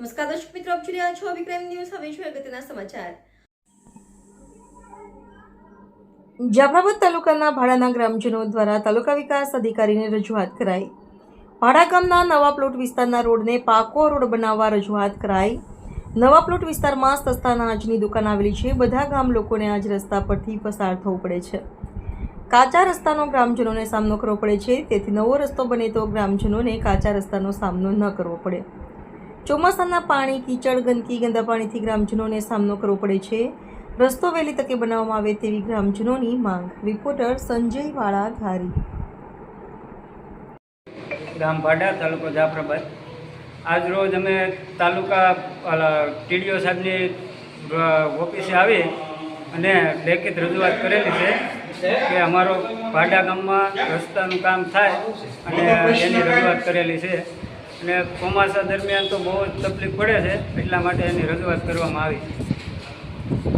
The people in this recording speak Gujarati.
નમસ્કાર દર્શક મિત્રો, આપ જોઈ રહ્યા છો વિક્રમ ન્યૂઝ. હવે જોઈએ સમાચાર. જાફરાબાદ તાલુકાના ભાડાના ગ્રામજનો દ્વારા તાલુકા વિકાસ અધિકારીને રજૂઆત કરાઈ. ભાડા ગામના નવા પ્લોટ વિસ્તારના રોડને પાકો રોડ બનાવવા રજૂઆત કરાઈ. નવા પ્લોટ વિસ્તારમાં સસ્તા અનાજની દુકાન આવેલી છે. બધા ગામ લોકોને આજ રસ્તા પરથી પસાર થવું પડે છે. કાચા રસ્તાનો ગ્રામજનોને સામનો કરવો પડે છે. તેથી નવો રસ્તો બને તો ગ્રામજનોને કાચા રસ્તાનો સામનો ન કરવો પડે. ચોમાસાના પાણી કીચડ ગંદકી ગંદા પાણીથી ગ્રામજનોને સામનો કરવો પડે છે. રસ્તો વહેલી તકે બનાવવામાં આવે તેવી ગ્રામજનોની માંગ. રિપોર્ટર સંજય વાળા ધારી ગામ ભાડા તાલુકો જાફરાબાદ. આજરોજ અમે તાલુકા ટીડીઓ સાહેબની ઓફિસે આવી અને લેખિત રજૂઆત કરેલી છે કે અમારો ભાડા ગામમાં રસ્તાનું કામ થાય અને એની રજૂઆત કરેલી છે. અને ચોમાસા દરમિયાન તો બહુ જ તકલીફ પડે છે, એટલા માટે એની રજૂઆત કરવામાં આવી. છે